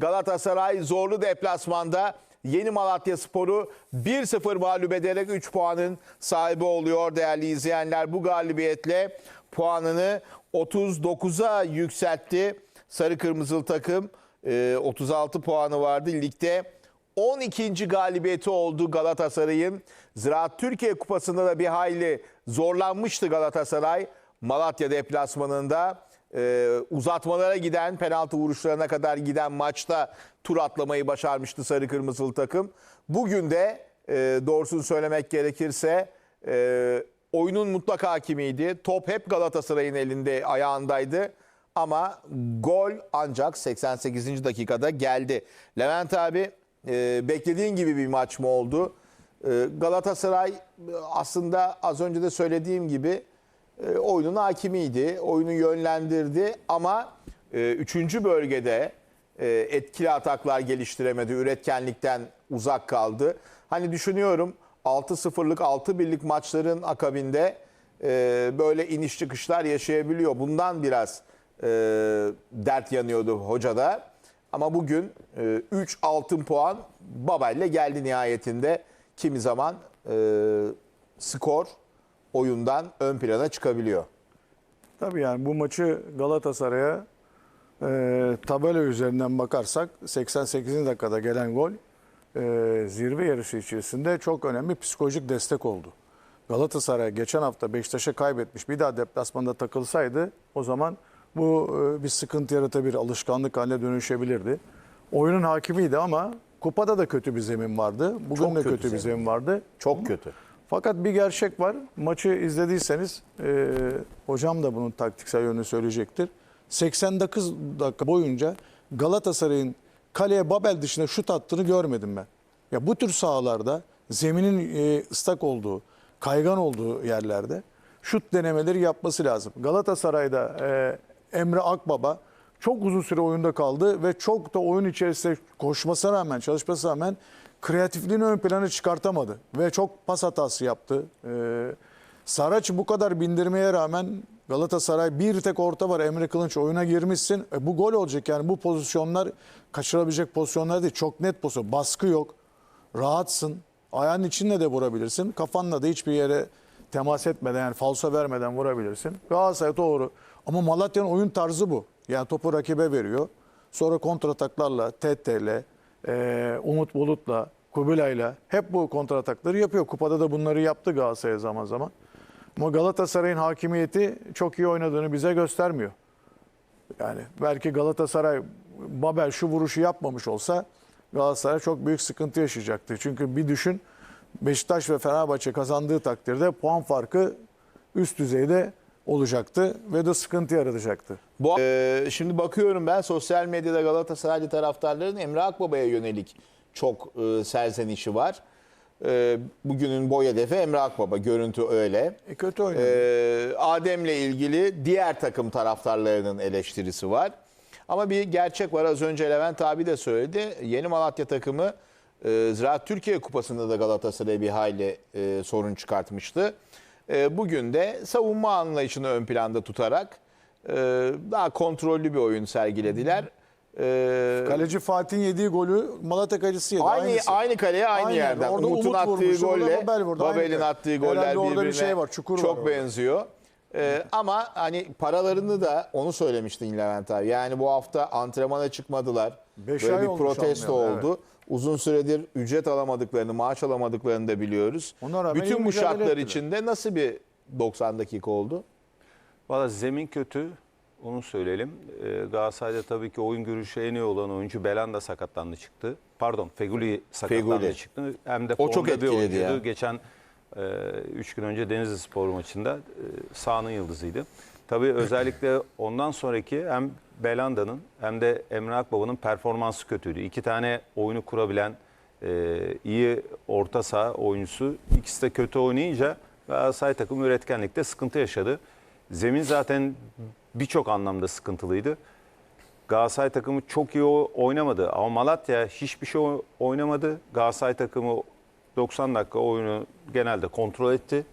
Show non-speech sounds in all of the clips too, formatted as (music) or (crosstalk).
Galatasaray zorlu deplasmanda Yeni Malatya Sporu 1-0 mağlup ederek 3 puanın sahibi oluyor değerli izleyenler. Bu galibiyetle puanını 39'a yükseltti. Sarı Kırmızılı takım e, 36 puanı vardı ligde. 12. galibiyeti oldu Galatasaray'ın. Ziraat Türkiye Kupası'nda da bir hayli zorlanmıştı Galatasaray. Malatya deplasmanında e, uzatmalara giden, penaltı vuruşlarına kadar giden maçta tur atlamayı başarmıştı Sarı Kırmızılı takım. Bugün de e, doğrusunu söylemek gerekirse e, oyunun mutlak hakimiydi. Top hep Galatasaray'ın elinde, ayağındaydı. Ama gol ancak 88. dakikada geldi. Levent abi e, beklediğin gibi bir maç mı oldu? E, Galatasaray e, aslında az önce de söylediğim gibi e, oyunun hakimiydi. Oyunu yönlendirdi ama e, üçüncü bölgede e, etkili ataklar geliştiremedi. Üretkenlikten uzak kaldı. Hani düşünüyorum 6-0'lık 6-1'lik maçların akabinde e, böyle iniş çıkışlar yaşayabiliyor. Bundan biraz e, dert yanıyordu hocada. Ama bugün 3 altın puan Babel'le geldi nihayetinde. Kimi zaman e, skor oyundan ön plana çıkabiliyor. Tabii yani bu maçı Galatasaray'a e, tabela üzerinden bakarsak 88. dakikada gelen gol e, zirve yarışı içerisinde çok önemli psikolojik destek oldu. Galatasaray geçen hafta Beşiktaş'a kaybetmiş bir daha deplasmanda takılsaydı o zaman bu e, bir sıkıntı yaratabilir, alışkanlık haline dönüşebilirdi. Oyunun hakimiydi ama kupada da kötü bir zemin vardı. Bugün Çok de kötü kötü, bir zemin. zemin vardı. Çok kötü. Fakat bir gerçek var. Maçı izlediyseniz e, hocam da bunun taktiksel yönünü söyleyecektir. 89 dakika boyunca Galatasaray'ın kaleye Babel dışında şut attığını görmedim ben. Ya bu tür sahalarda zeminin e, ıslak olduğu, kaygan olduğu yerlerde şut denemeleri yapması lazım. Galatasaray'da e, Emre Akbaba çok uzun süre oyunda kaldı ve çok da oyun içerisinde koşmasına rağmen, çalışmasına rağmen kreatifliğini ön plana çıkartamadı ve çok pas hatası yaptı. Ee, Saraç bu kadar bindirmeye rağmen Galatasaray bir tek orta var Emre Kılınç oyuna girmişsin. E, bu gol olacak yani bu pozisyonlar kaçırabilecek pozisyonlar değil. Çok net pozisyon. Baskı yok. Rahatsın. Ayağın içinde de vurabilirsin. Kafanla da hiçbir yere temas etmeden yani falso vermeden vurabilirsin. Galatasaray doğru. Ama Malatya'nın oyun tarzı bu. Yani topu rakibe veriyor. Sonra kontrataklarla, TT'le, e, Umut Bulut'la, Kubilay'la hep bu kontratakları yapıyor. Kupada da bunları yaptı Galatasaray zaman zaman. Ama Galatasaray'ın hakimiyeti çok iyi oynadığını bize göstermiyor. Yani belki Galatasaray Babel şu vuruşu yapmamış olsa Galatasaray çok büyük sıkıntı yaşayacaktı. Çünkü bir düşün Beşiktaş ve Fenerbahçe kazandığı takdirde puan farkı üst düzeyde olacaktı ve de sıkıntı yaratacaktı. Bu Ee, şimdi bakıyorum ben sosyal medyada Galatasaraylı taraftarların Emre Akbaba'ya yönelik çok e, serzenişi var. E, bugünün boy hedefi Emre Akbaba. Görüntü öyle. E kötü oynadı. Ee, Adem'le ilgili diğer takım taraftarlarının eleştirisi var. Ama bir gerçek var. Az önce Levent abi de söyledi. Yeni Malatya takımı e, Ziraat Türkiye Kupası'nda da Galatasaray'a bir hayli e, sorun çıkartmıştı. E, bugün de savunma anlayışını ön planda tutarak e, daha kontrollü bir oyun sergilediler. E, Kaleci Fatih'in yediği golü Malatya kalecisi yedi. Aynı aynısı. aynı kaleye aynı, Aynı yerde. yerden. Orada Umut'un Umut attığı vurmuş, orada golle Babel vurdu. Aynı Babel'in yerde. attığı goller Herhalde orada bir birbirine şey var, çukur var çok orada. benziyor. Ee, ama hani paralarını da onu söylemiştin Levent abi. Yani bu hafta antrenmana çıkmadılar. Beş Böyle ay bir olmuş protesto almayalı, oldu. Uzun süredir ücret alamadıklarını, maaş alamadıklarını da biliyoruz. Ona rağmen iyi Bütün bu mücadele şartlar ettiler. içinde nasıl bir 90 dakika oldu? Valla zemin kötü. Onu söyleyelim. Ee, Galatasaray'da tabii ki oyun görüşü en iyi olan oyuncu Belanda sakatlandı çıktı. Pardon Feguli sakatlandı Feguli. çıktı. Hem de O çok bir oyuncuydu. ya. Geçen 3 gün önce Denizli Spor maçında e, sahanın yıldızıydı. Tabii özellikle (laughs) ondan sonraki hem Belanda'nın hem de Emre Akbaba'nın performansı kötüydü. İki tane oyunu kurabilen e, iyi orta saha oyuncusu ikisi de kötü oynayınca Galatasaray takımı üretkenlikte sıkıntı yaşadı. Zemin zaten birçok anlamda sıkıntılıydı. Galatasaray takımı çok iyi oynamadı ama Malatya hiçbir şey oynamadı. Galatasaray takımı 90 dakika oyunu genelde kontrol etti.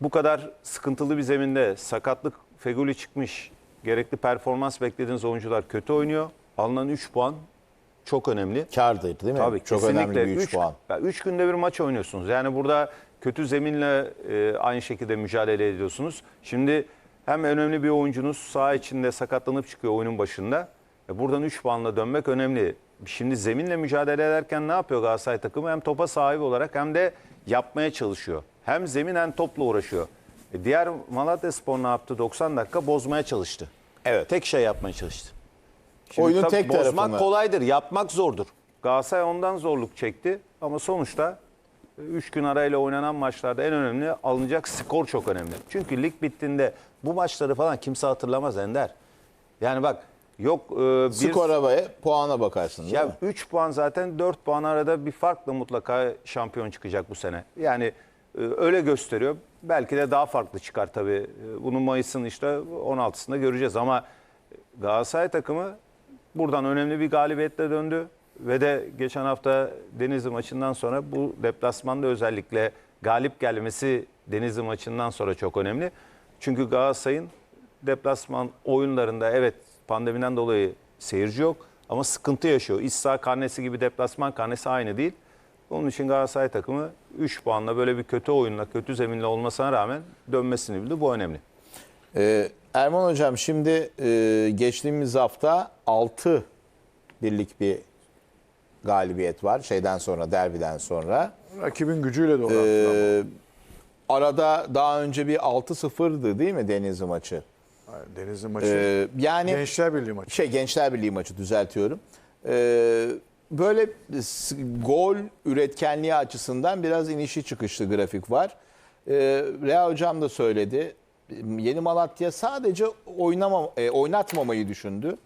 Bu kadar sıkıntılı bir zeminde sakatlık Feguli çıkmış. Gerekli performans beklediğiniz oyuncular kötü oynuyor. Alınan 3 puan çok önemli. Kardır değil mi? Tabii Çok kesinlikle. önemli bir 3 Üç- puan. ya üç günde bir maç oynuyorsunuz. Yani burada kötü zeminle e, aynı şekilde mücadele ediyorsunuz. Şimdi hem önemli bir oyuncunuz saha içinde sakatlanıp çıkıyor oyunun başında. E, buradan 3 puanla dönmek önemli. Şimdi zeminle mücadele ederken ne yapıyor Galatasaray takımı? Hem topa sahip olarak hem de yapmaya çalışıyor. Hem zemin hem topla uğraşıyor. E, diğer Malatya Spor ne yaptı? 90 dakika bozmaya çalıştı. Evet. Tek şey yapmaya çalıştı. Şimdi Oyunun tek bozmak tarafını- kolaydır, yapmak zordur. Galatasaray ondan zorluk çekti ama sonuçta 3 gün arayla oynanan maçlarda en önemli alınacak skor çok önemli. Çünkü lig bittiğinde bu maçları falan kimse hatırlamaz Ender. Yani bak yok e, bir Skora ve puana bakarsın değil ya mi? 3 puan zaten 4 puan arada bir farkla mutlaka şampiyon çıkacak bu sene. Yani e, öyle gösteriyor. Belki de daha farklı çıkar tabii. E, Bunu Mayıs'ın işte 16'sında göreceğiz ama Galatasaray takımı buradan önemli bir galibiyetle döndü. Ve de geçen hafta Denizli maçından sonra bu deplasmanda özellikle galip gelmesi Denizli maçından sonra çok önemli. Çünkü Galatasaray'ın deplasman oyunlarında evet pandemiden dolayı seyirci yok ama sıkıntı yaşıyor. İç karnesi gibi deplasman karnesi aynı değil. Onun için Galatasaray takımı 3 puanla böyle bir kötü oyunla, kötü zeminle olmasına rağmen dönmesini bildi. Bu önemli. Ee, Erman Hocam şimdi e, geçtiğimiz hafta 6 birlik bir galibiyet var. Şeyden sonra, derbiden sonra. Rakibin gücüyle de. Ee, arada daha önce bir 6-0'dı değil mi Denizli maçı? Denizli maçı. Ee, yani Gençler Birliği maçı. şey Gençler Birliği maçı düzeltiyorum. Ee, böyle gol üretkenliği açısından biraz inişi çıkışlı grafik var. Ee, Rea Hocam da söyledi. Yeni Malatya sadece oynama, e, oynatmamayı düşündü.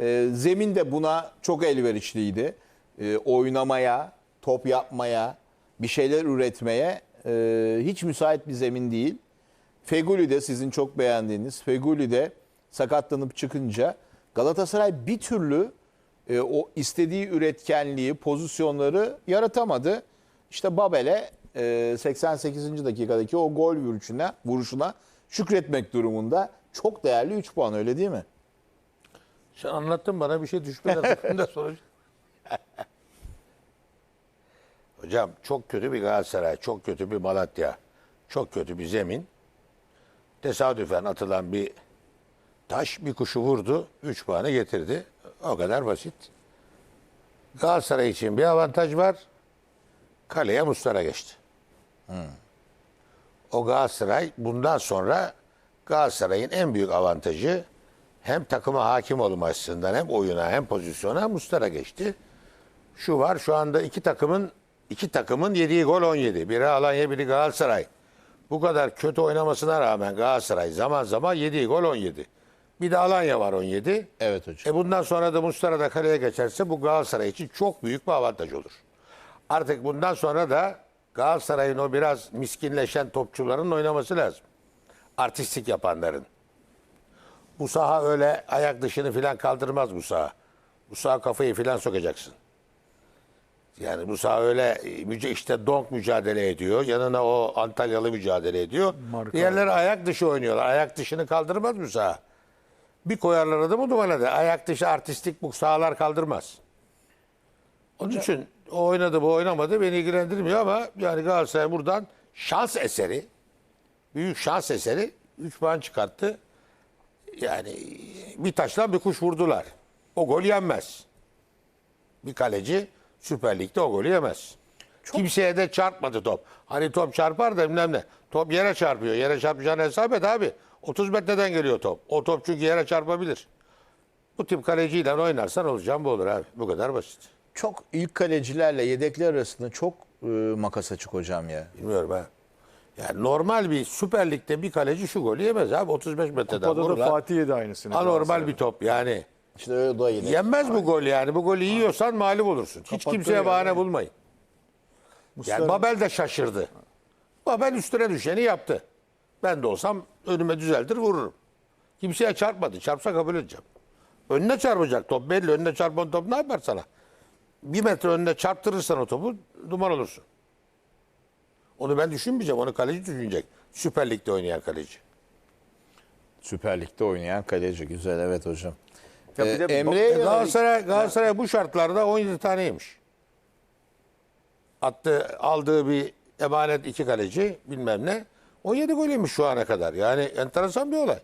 Ee, zemin de buna çok elverişliydi. Ee, oynamaya, top yapmaya, bir şeyler üretmeye e, hiç müsait bir zemin değil. Feguli de sizin çok beğendiğiniz Feguli de sakatlanıp çıkınca Galatasaray bir türlü e, o istediği üretkenliği, pozisyonları yaratamadı. İşte Babel'e e, 88. dakikadaki o gol vuruşuna, vuruşuna şükretmek durumunda çok değerli 3 puan öyle değil mi? Sen anlattın bana bir şey düşmeden (laughs) takımda soracağım. Hocam çok kötü bir Galatasaray, çok kötü bir Malatya, çok kötü bir zemin. Tesadüfen atılan bir taş bir kuşu vurdu, 3 puanı getirdi. O kadar basit. Galatasaray için bir avantaj var. Kaleye Mustara geçti. O Galatasaray bundan sonra Galatasaray'ın en büyük avantajı hem takıma hakim olma açısından hem oyuna hem pozisyona Mustara geçti. Şu var şu anda iki takımın iki takımın yediği gol 17. Biri Alanya biri Galatasaray. Bu kadar kötü oynamasına rağmen Galatasaray zaman zaman yediği gol 17. Bir de Alanya var 17. Evet hocam. E bundan sonra da Mustara da kaleye geçerse bu Galatasaray için çok büyük bir avantaj olur. Artık bundan sonra da Galatasaray'ın o biraz miskinleşen topçuların oynaması lazım. Artistik yapanların. Bu saha öyle ayak dışını filan kaldırmaz bu saha. Bu saha kafayı filan sokacaksın. Yani bu saha öyle e, işte donk mücadele ediyor. Yanına o Antalyalı mücadele ediyor. Marka. Diğerleri ayak dışı oynuyorlar. Ayak dışını kaldırmaz bu saha. Bir koyarlar adamı duvara da. Ayak dışı artistik bu sahalar kaldırmaz. Onun için o oynadı bu oynamadı beni ilgilendirmiyor ama yani Galatasaray buradan şans eseri büyük şans eseri 3 puan çıkarttı. Yani bir taşla bir kuş vurdular. O gol yenmez. Bir kaleci Süper Lig'de o golü yemez. Kimseye de çarpmadı top. Hani top çarpar da bilmem ne. Top yere çarpıyor. Yere çarpacağını hesap et abi. 30 metreden geliyor top. O top çünkü yere çarpabilir. Bu tip kaleciyle oynarsan olacağım bu olur abi. Bu kadar basit. Çok ilk kalecilerle yedekler arasında çok e, makas açık hocam ya. Bilmiyorum ha. Yani normal bir Süper Lig'de bir kaleci şu golü yemez abi. 35 metreden Kupada da vururlar. Fatih yedi aynısını. Anormal bir top yani. İşte öyle da yedek. Yenmez bu gol yani. Bu golü yiyorsan mağlup olursun. Hiç Kapattı kimseye yani. bahane bulmayın. Yani Babel de şaşırdı. Babel üstüne düşeni yaptı. Ben de olsam önüme düzeltir vururum. Kimseye çarpmadı. Çarpsa kabul edeceğim. Önüne çarpacak top belli. Önüne çarpan top ne yapar sana? Bir metre önüne çarptırırsan o topu duman olursun. Onu ben düşünmeyeceğim. Onu kaleci düşünecek. Süper Lig'de oynayan kaleci. Süper Lig'de oynayan kaleci. Güzel evet hocam. Ya bir de Emre'ye Galatasaray, Galatasaray bu şartlarda 17 taneymiş. Attı, aldığı bir emanet iki kaleci bilmem ne. 17 golüymüş şu ana kadar. Yani enteresan bir olay.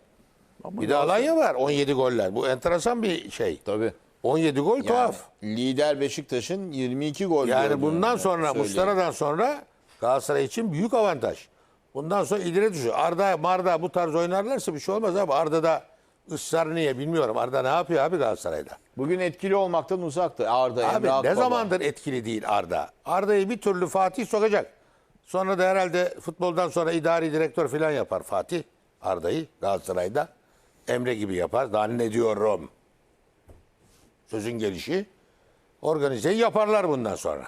bir de Alanya var 17 goller. Bu enteresan bir şey. Tabii. 17 gol Yani tuhaf. lider Beşiktaş'ın 22 gol Yani bundan sonra. Muslera'dan sonra Galatasaray için büyük avantaj. Bundan sonra ileri düşüyor. Arda, Marda bu tarz oynarlarsa bir şey olmaz abi. Arda da ısrar niye bilmiyorum. Arda ne yapıyor abi Galatasaray'da? Bugün etkili olmaktan uzaktı Arda Abi Emre ne Akbaba. zamandır etkili değil Arda? Arda'yı bir türlü Fatih sokacak. Sonra da herhalde futboldan sonra idari direktör falan yapar Fatih. Arda'yı Galatasaray'da. Emre gibi yapar. Zannediyorum. Sözün gelişi. Organizeyi yaparlar bundan sonra.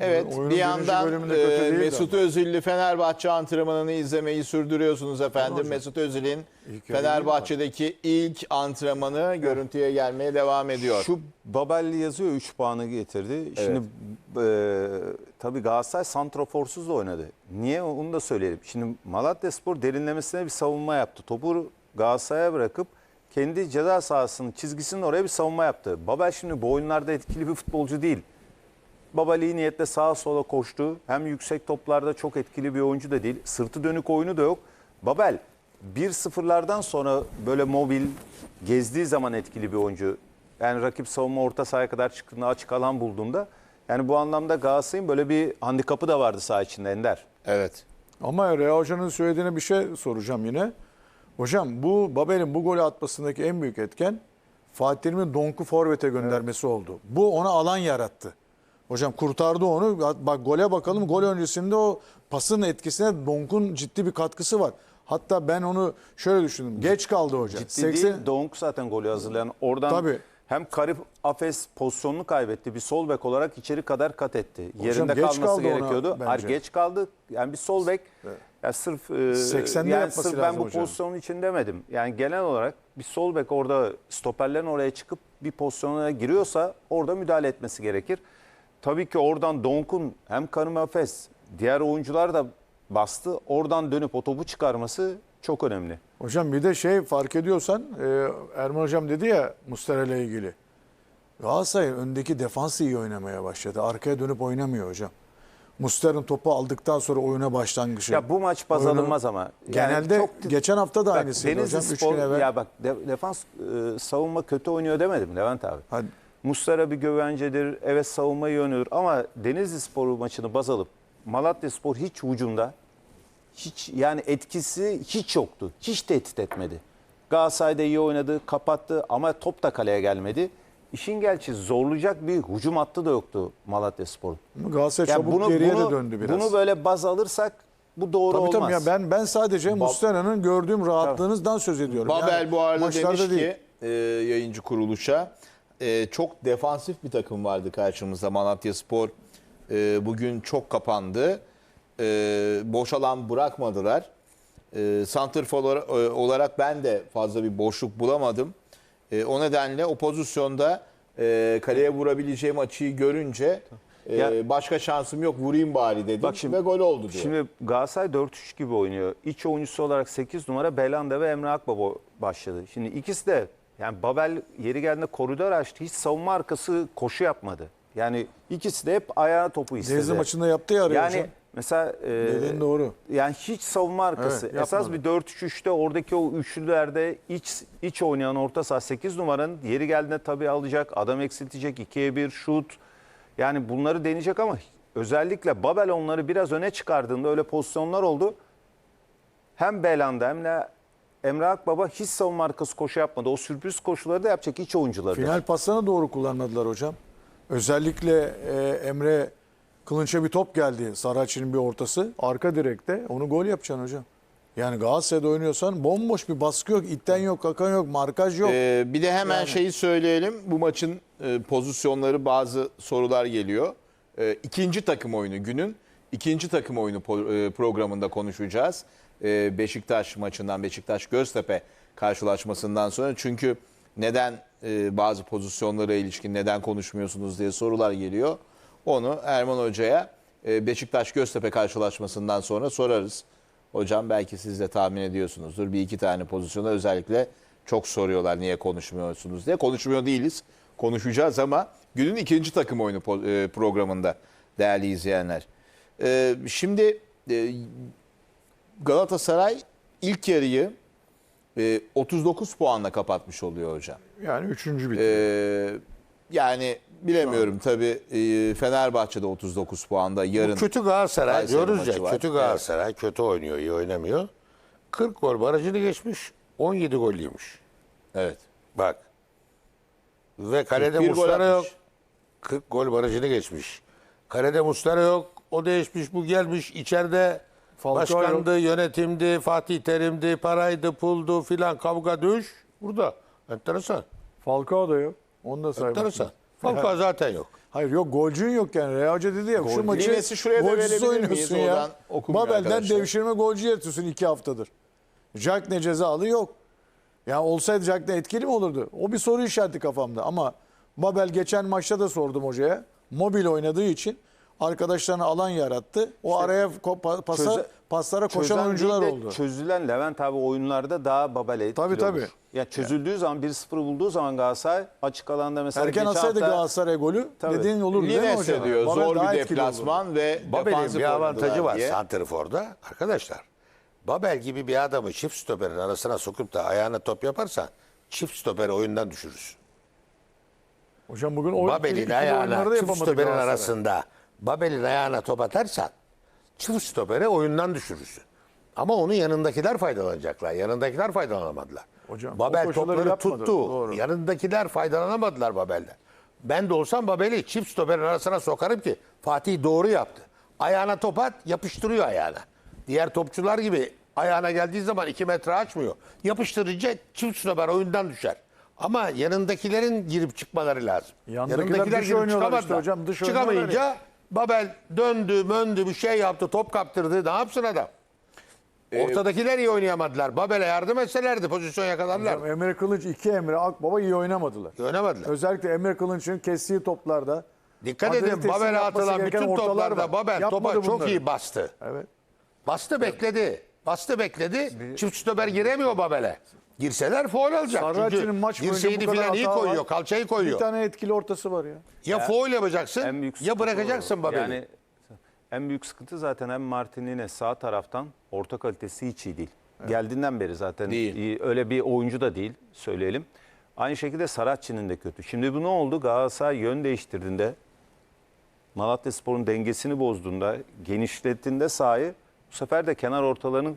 Evet Oyunun bir yandan e, Mesut Özil'li Fenerbahçe antrenmanını izlemeyi sürdürüyorsunuz efendim. Mesut Özil'in Fenerbahçe'deki ilk antrenmanı görüntüye gelmeye devam ediyor. Şu Babelli yazıyor 3 puanı getirdi. Şimdi e, tabii Galatasaray santroforsuz da oynadı. Niye onu da söyleyelim. Şimdi Malatyaspor derinlemesine bir savunma yaptı. Topu Galatasaray'a bırakıp kendi ceza sahasının çizgisinin oraya bir savunma yaptı. Babel şimdi bu oyunlarda etkili bir futbolcu değil. Babel iyi niyetle sağa sola koştu. Hem yüksek toplarda çok etkili bir oyuncu da değil. Sırtı dönük oyunu da yok. Babel 1-0'lardan sonra böyle mobil gezdiği zaman etkili bir oyuncu. Yani rakip savunma orta sahaya kadar çıktığında açık alan bulduğunda. Yani bu anlamda Galatasaray'ın böyle bir handikapı da vardı saha içinde Ender. Evet. Ama Rea Hoca'nın söylediğine bir şey soracağım yine. Hocam bu Babel'in bu golü atmasındaki en büyük etken Fatih Terim'in Donk'u forvete göndermesi oldu. Bu ona alan yarattı. Hocam kurtardı onu. Bak gole bakalım. Gol öncesinde o pasın etkisine Donk'un ciddi bir katkısı var. Hatta ben onu şöyle düşündüm. Geç kaldı hoca. Ciddi 80 değil. Donk zaten golü hazırlayan. Oradan Tabii. hem Karip Afes pozisyonunu kaybetti. Bir sol bek olarak içeri kadar kat etti. Yerinde geç kalması kaldı ona gerekiyordu. bence. Hayır geç kaldı. Yani bir sol bek ya sırf e, 80'de yani sırf ben bu hocam. pozisyonun için demedim. Yani genel olarak bir sol bek orada stoperlerin oraya çıkıp bir pozisyona giriyorsa orada müdahale etmesi gerekir. Tabii ki oradan Donk'un hem Karim Afes diğer oyuncular da bastı. Oradan dönüp o topu çıkarması çok önemli. Hocam bir de şey fark ediyorsan e, Erman Hocam dedi ya Mustera ile ilgili. Galatasaray öndeki defans iyi oynamaya başladı. Arkaya dönüp oynamıyor hocam. Mustera'nın topu aldıktan sonra oyuna başlangıcı. Ya bu maç baz Oyunu- alınmaz ama. Yani Genelde çok- geçen hafta da Bak, aynısıydı Denizli hocam. Spor, ya bak de- defans e, savunma kötü oynuyor demedim Levent abi. Hadi. Mustara bir güvencedir. Evet savunma oynuyor ama Denizli Spor maçını baz alıp Malatya Spor hiç hücumda hiç yani etkisi hiç yoktu. Hiç tehdit etmedi. Galatasaray'da iyi oynadı, kapattı ama top da kaleye gelmedi. İşin gerçi zorlayacak bir hücum hattı da yoktu Malatya Spor'un. Galatasaray Yani çabuk bunu, geriye bunu, de döndü biraz. bunu böyle baz alırsak bu doğru tabii olmaz. tabii ya ben ben sadece Mustera'nın gördüğüm rahatlığınızdan söz ediyorum. Babel Yani bu arada maçlarda demiş değil. ki e, yayıncı kuruluşa e, çok defansif bir takım vardı karşımızda Malatya Spor. E, bugün çok kapandı. E, boş alan bırakmadılar. E, Santrfor olarak, ben de fazla bir boşluk bulamadım. E, o nedenle o pozisyonda e, kaleye vurabileceğim açıyı görünce e, Ya- başka şansım yok vurayım bari dedim Bak şimdi- ve gol oldu diyor. Şimdi Galatasaray 4-3 gibi oynuyor. İç oyuncusu olarak 8 numara Belanda ve Emre Akbaba başladı. Şimdi ikisi de yani Babel yeri geldiğinde koridor açtı. Hiç savunma arkası koşu yapmadı. Yani ikisi de hep ayağa topu istedi. Denizli maçında yaptı ya araya Yani hocam. mesela e, Dediğin doğru. yani hiç savunma arkası. Evet, Esas yapmadı. bir 4-3-3'te oradaki o üçlülerde iç iç oynayan orta saha 8 numaranın yeri geldiğinde tabii alacak, adam eksiltecek, 2'ye 1 şut. Yani bunları deneyecek ama özellikle Babel onları biraz öne çıkardığında öyle pozisyonlar oldu. Hem Belanda hem de Emre Akbaba hiç savunma arkası koşu yapmadı. O sürpriz koşuları da yapacak iç oyuncuları. Final paslarını doğru kullanmadılar hocam. Özellikle e, Emre Kılınç'a bir top geldi. Saracchi'nin bir ortası. Arka direkte. Onu gol yapacaksın hocam. Yani Galatasaray'da oynuyorsan bomboş bir baskı yok. itten yok, kakan yok, markaj yok. Ee, bir de hemen şeyi söyleyelim. Bu maçın e, pozisyonları bazı sorular geliyor. Ee, ikinci takım oyunu günün ikinci takım oyunu po- e, programında konuşacağız. Ee, Beşiktaş maçından Beşiktaş Göztepe karşılaşmasından sonra çünkü neden e, bazı pozisyonlara ilişkin neden konuşmuyorsunuz diye sorular geliyor. Onu Erman Hoca'ya e, Beşiktaş Göztepe karşılaşmasından sonra sorarız. Hocam belki siz de tahmin ediyorsunuzdur. Bir iki tane pozisyona özellikle Çok soruyorlar niye konuşmuyorsunuz diye. Konuşmuyor değiliz. Konuşacağız ama günün ikinci takım oyunu e, programında değerli izleyenler. E, Şimdi e, Galatasaray ilk yarıyı e, 39 puanla kapatmış oluyor hocam. Yani üçüncü E, bitti. Yani bilemiyorum tabii e, Fenerbahçe'de 39 puanda yarın. Kötü Galatasaray Kayseri diyoruz maçı ya. var. Kötü Galatasaray kötü oynuyor, iyi oynamıyor. 40 gol barajını geçmiş, 17 gol yemiş. Evet. Bak. Ve kalede 41 gol Muslera yok. atmış. 40 gol barajını geçmiş. Kalede Muslera yok. O değişmiş, bu gelmiş. İçeride Falcao başkandı, yönetimdi, Fatih Terim'di, paraydı, puldu filan kavga dövüş. Burada. Enteresan. Falcao da yok. Onu da saymak Enteresan. Falcao zaten yok. Hayır yok golcün yok yani. Real Hoca dedi ya şu maçı Linesi şuraya golcüsüz oynuyorsun ya. Babel'den arkadaşlar. devşirme golcü yaratıyorsun iki haftadır. Jack ne cezalı yok. Ya olsaydı Jack ne etkili mi olurdu? O bir soru işareti kafamda ama Babel geçen maçta da sordum hocaya. Mobil oynadığı için arkadaşlarına alan yarattı. O araya ko- pa- pasa, çöze- paslara koşan oyuncular oldu. Çözülen Levent abi oyunlarda daha Babel'e etkili Tabii, tabii. olur. Ya çözüldüğü zaman 1-0 bulduğu zaman Galatasaray açık alanda mesela Erken atsaydı hafta Galatasaray golü Tabii. dediğin olur değil mi hocam? diyor Babel zor bir deplasman ve Babel'in bir avantajı var. Santrifor'da. Arkadaşlar Babel gibi bir adamı çift stoperin arasına sokup da ayağına top yaparsan çift stoperi oyundan düşürürsün. Hocam bugün o Babel'in ayağına oyunları da çift stoperin arasında Babel'in ayağına top atarsan çift stoperi oyundan düşürürsün. Ama onun yanındakiler faydalanacaklar. Yanındakiler faydalanamadılar. Hocam, Babel topları yapmadı. tuttu. Doğru. Yanındakiler faydalanamadılar Babel'den. Ben de olsam Babel'i çift stoperin arasına sokarım ki Fatih doğru yaptı. Ayağına top at yapıştırıyor ayağına. Diğer topçular gibi ayağına geldiği zaman iki metre açmıyor. Yapıştırınca çift stoper oyundan düşer. Ama yanındakilerin girip çıkmaları lazım. Yanındakiler dış oynuyorlar işte hocam, dış Çıkamayınca Babel döndü, möndü, bir şey yaptı, top kaptırdı. Ne yapsın adam? Ee, Ortadakiler iyi oynayamadılar. Babel'e yardım etselerdi pozisyon yakalarlar. Hocam Emre Kılıç, iki Emre Akbaba iyi oynamadılar. Oynamadılar. Özellikle Emre Kılıç'ın kestiği toplarda Dikkat adres edin teslim Babel'e yapması atılan gereken bütün ortalar toplarda var. Babel Yapmadı topa çok bunları. iyi bastı. Evet. Bastı bekledi. Bastı bekledi. Çift stoper giremiyor Babel'e. Girseler foul alacak. Sarıaçı'nın Çünkü maç boyunca dirseğini bu kadar falan iyi hata koyuyor. var. Kalçayı Bir koyuyor. tane etkili ortası var ya. Ya foul yapacaksın en büyük ya sıkıntı bırakacaksın o. Babel'i. Yani en büyük sıkıntı zaten hem Martin'ine sağ taraftan orta kalitesi hiç iyi değil. Geldiğinden beri zaten Değil. iyi, öyle bir oyuncu da değil söyleyelim. Aynı şekilde Saratçı'nın da kötü. Şimdi bu ne oldu? Galatasaray yön değiştirdiğinde Malatya Spor'un dengesini bozduğunda, genişlettiğinde sahayı bu sefer de kenar ortalarının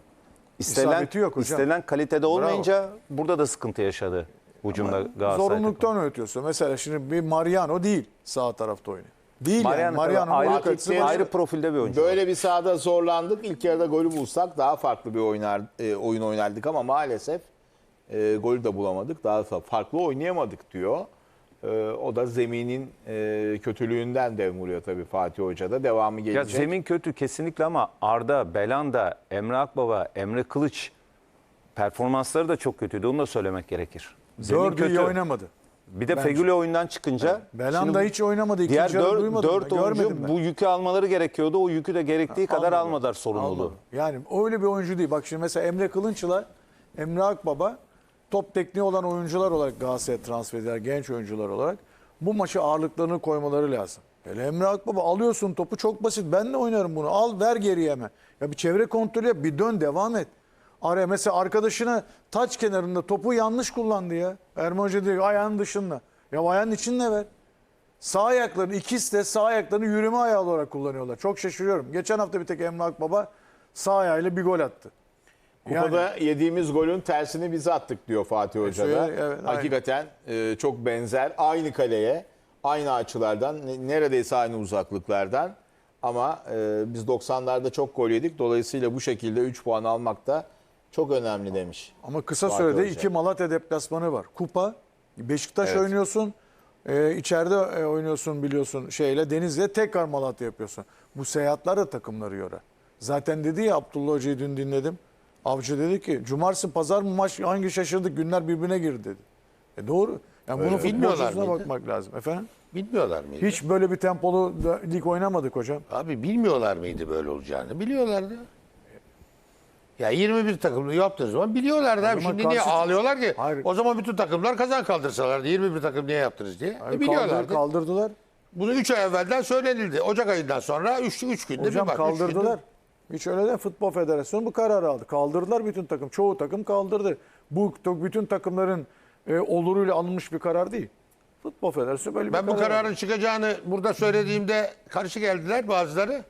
istenilen, İsabeti yok hocam. istenilen kalitede olmayınca burada da sıkıntı yaşadı hücumda Galatasaray. takımı. Zorunluluktan öğretiyorsun. Mesela şimdi bir Mariano değil sağ tarafta oynuyor. Değil Mariano, yani. Mariano ayrı, boyut açısı var. ayrı profilde bir oyuncu. Böyle bir sahada zorlandık. İlk yarıda golü bulsak daha farklı bir oynar, e, oyun oynardık ama maalesef e, golü de bulamadık. Daha fa- farklı oynayamadık diyor. E, o da zeminin e, kötülüğünden dem vuruyor tabii Fatih Hoca da. Devamı Ya gelecek. zemin kötü kesinlikle ama Arda, Belanda, Emre Akbaba, Emre Kılıç performansları da çok kötüydü. Onu da söylemek gerekir. Zemin Dördü iyi oynamadı. Bir de. Fegüli oyundan çıkınca Belanda hiç oynamadı. İkinci diğer dört, duymadım dört ben, oyuncu ben. bu yükü almaları gerekiyordu. O yükü de gerektiği kadar Almadı. almadılar sorumluluğu. Yani öyle bir oyuncu değil. Bak şimdi mesela Emre Kılınç'la Emre Akbaba top tekniği olan oyuncular olarak Galatasaray'a transfer ediler. Genç oyuncular olarak. Bu maçı ağırlıklarını koymaları lazım. Hele Emre Akbaba alıyorsun topu çok basit. Ben de oynarım bunu. Al ver geriye hemen. Ya bir çevre kontrolü yap. Bir dön devam et. Araya mesela arkadaşına taç kenarında topu yanlış kullandı ya. Erman Hoca diyor ki, ayağının dışında. Ya ayağının içinde ver. Sağ ayaklarını ikisi de sağ ayaklarını yürüme ayağı olarak kullanıyorlar. Çok şaşırıyorum. Geçen hafta bir tek Emre Akbaba sağ ayağıyla bir gol attı. Kupada yediğimiz golün tersini biz attık diyor Fatih Hoca da. evet. Hakikaten e, çok benzer. Aynı kaleye, aynı açılardan, ne- neredeyse aynı uzaklıklardan. Ama e, biz 90'larda çok gol yedik. Dolayısıyla bu şekilde 3 puan almak da çok önemli demiş. Ama kısa Fatih sürede Hoca. iki Malatya deplasmanı var. Kupa, Beşiktaş Evet. oynuyorsun. e, içeride e, oynuyorsun biliyorsun şeyle Denizli'ye tekrar Malatya yapıyorsun. Bu seyahatler de takımları yorar. Zaten dedi ya Abdullah Hoca'yı dün dinledim. Avcı dedi ki cumartesi pazar mı maç hangi şaşırdık günler birbirine girdi dedi. E doğru. Yani bunun Bilmiyorlar futbolcusuna bakmak lazım. Efendim? Bilmiyorlar mıydı? Hiç böyle bir tempolu lig oynamadık hocam. Abi bilmiyorlar mıydı böyle olacağını? Biliyorlardı. Ya 21 takımlı yaptığı zaman biliyorlardı abi. Şimdi niye ağlıyorlar ki? Hayır. O zaman bütün takımlar kazan kaldırsalardı. 21 takım niye yaptınız diye. Hani E, biliyorlardı. kaldır- kaldırdılar. Bunu 3 ay evvelden söylenildi. Ocak ayından sonra 3 3 günde Hocam bir bak. üç kaldırdılar. Hiç öyle de Futbol Federasyonu bu kararı aldı. Kaldırdılar bütün takım. Çoğu takım kaldırdı. Bu bütün takımların e, oluruyla alınmış bir karar değil. Futbol Federasyonu böyle bir Ben bu karar kararın aldı. çıkacağını burada söylediğimde karşı geldiler bazıları.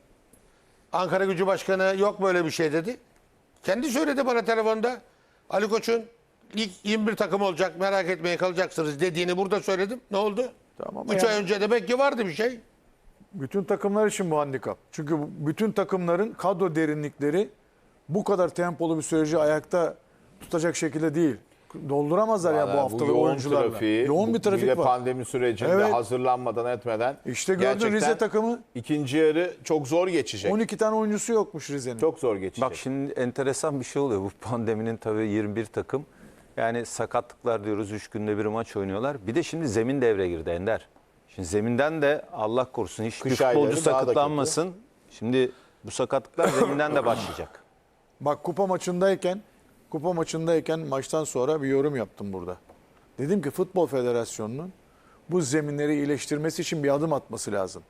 Ankara Gücü Başkanı yok böyle bir şey dedi. Kendi söyledi bana telefonda. Ali Koç'un ilk 21 takım olacak merak etmeye kalacaksınız dediğini burada söyledim. Ne oldu? Tamam, 3 yani- ay önce demek ki vardı bir şey. Bütün takımlar için bu handikap. Çünkü bütün takımların kadro derinlikleri bu kadar tempolu bir süreci ayakta tutacak şekilde değil. Dolduramazlar ya bu haftalık yoğun oyuncularla. trafiği, yoğun bir trafik de var. pandemi sürecinde Evet. hazırlanmadan etmeden. İşte gördün Rize takımı ikinci yarı çok zor geçecek. 12 tane oyuncusu yokmuş Rize'nin. Çok zor geçecek. Bak şimdi enteresan bir şey oluyor. Bu pandeminin tabii 21 takım. Yani sakatlıklar diyoruz 3 günde bir maç oynuyorlar. Bir de şimdi zemin devre girdi Ender. Şimdi zeminden de Allah korusun Kış futbolcu ayları daha da sakatlanmasın. Şimdi bu sakatlıklar zeminden de başlayacak. Bak kupa maçındayken kupa maçındayken maçtan sonra bir yorum yaptım burada. Dedim ki Futbol Federasyonu'nun bu zeminleri iyileştirmesi için bir adım atması lazım.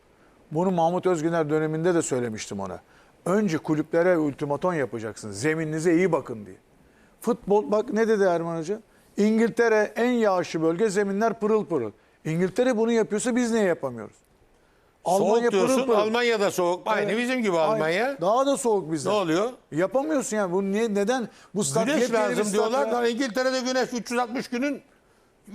Bunu Mahmut Özgüner döneminde de söylemiştim ona. Önce kulüplere ultimaton yapacaksın. Zemininize iyi bakın diye. Futbol bak ne dedi Erman Hoca? İngiltere en yağışlı bölge zeminler pırıl pırıl. İngiltere bunu yapıyorsa biz niye yapamıyoruz? soğuk diyorsun. Almanya'da soğuk. Aynı Evet. bizim gibi Aynı. Almanya. Daha da soğuk bizden. Ne oluyor? Yapamıyorsun yani. Bu niye, neden? Bu stat Güneş yepyeni bir lazım stat diyorlar. ya. Lan İngiltere'de güneş 360 günün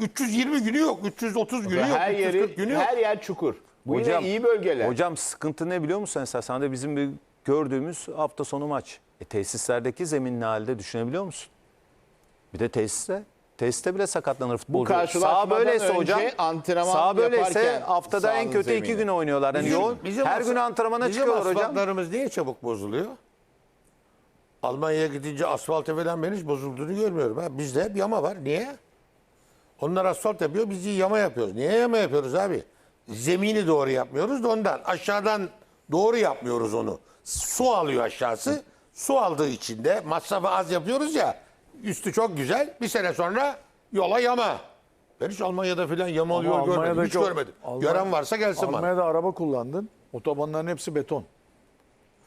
320 günü yok. 330 günü yok. her 340 yeri günü yok. her yer çukur. Bu Hocam- yine iyi bölgeler. Hocam sıkıntı ne biliyor musun sen? Sana da bizim bir gördüğümüz hafta sonu maç. E, tesislerdeki zemin ne halde düşünebiliyor musun? Bir de tesiste. Tesiste bile sakatlanır futbolcu. Sağ böyleyse hocam. antrenman Sağ böyleyse haftada en kötü iki gün oynuyorlar. Yani Bizim- yoğun. bizim her gün antrenmana bizim çıkıyorlar hocam. asfaltlarımız niye çabuk bozuluyor? Almanya'ya gidince asfaltı falan ben hiç bozulduğunu görmüyorum. Ha. Bizde hep yama var. Niye? Onlar asfalt yapıyor, biz yama yapıyoruz. Niye yama yapıyoruz abi? Zemini doğru yapmıyoruz da ondan. Aşağıdan doğru yapmıyoruz onu. Su alıyor aşağısı. Su aldığı için de masrafı az yapıyoruz ya. Üstü çok güzel. Bir sene sonra yola yama. Ben hiç Almanya'da falan yama Ama yol görmedim. Hiç görmedim. Alman- Gören varsa gelsin bana. Almanya'da araba kullandın. Otobanların hepsi beton.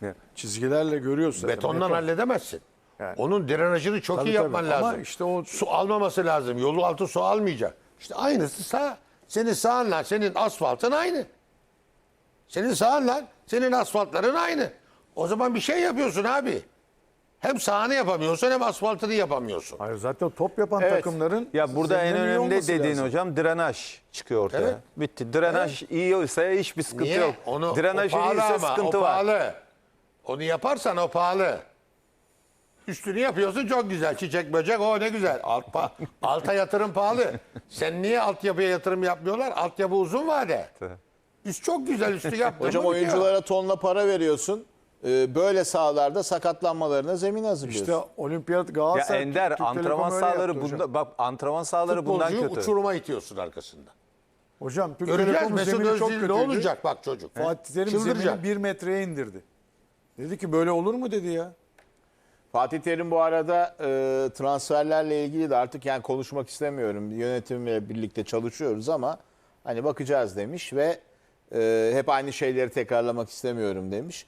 Ne? Çizgilerle görüyorsun. Betondan Beton. halledemezsin. Yani. Onun drenajını çok Tabii, iyi tabii. yapman Ama lazım. işte o- su almaması lazım. Yolu altı su almayacak. İşte aynısı sağ. Senin sağınla senin asfaltın aynı. Senin sağınla senin asfaltların aynı. O zaman bir şey yapıyorsun abi. Hem sağını yapamıyorsun hem asfaltını yapamıyorsun. Hayır zaten top yapan Evet. takımların Ya burada en iyi önemli olması dediğin lazım. hocam drenaj çıkıyor ortaya. Evet. Bitti. Drenaj iyi ise hiçbir sıkıntı Niye? yok. Onu, Drenaj o pahalı iyiyse ama, sıkıntı o var. pahalı. Onu yaparsan o pahalı. Üstünü yapıyorsun çok güzel. Çiçek böcek o ne güzel. Alt pa- (laughs) alta yatırım pahalı. Sen niye altyapıya yatırım yapmıyorlar? Altyapı uzun vade. Üst çok güzel üstü yaptın. Hocam mı bitiyor. oyunculara tonla para veriyorsun. Ee, böyle sahalarda sakatlanmalarına zemin hazırlıyorsun. İşte olimpiyat Ya Galatasaray Ender Türk Telekom antrenman öyle sahaları yaptı hocam. bunda bak antrenman sahaları bundan Futbolcuyu kötü. uçuruma itiyorsun arkasında. Hocam Türk Göreceğiz Telekom'un Mesut zemini çok Özil kötüydü. ne olacak bak çocuk. Fatih Terim Çıldıracak. zemini bir metreye indirdi. Dedi ki böyle olur mu dedi ya. Fatih Terim bu arada e, transferlerle ilgili de artık yani konuşmak istemiyorum. Yönetimle birlikte çalışıyoruz ama hani bakacağız demiş ve e, hep aynı şeyleri tekrarlamak istemiyorum demiş.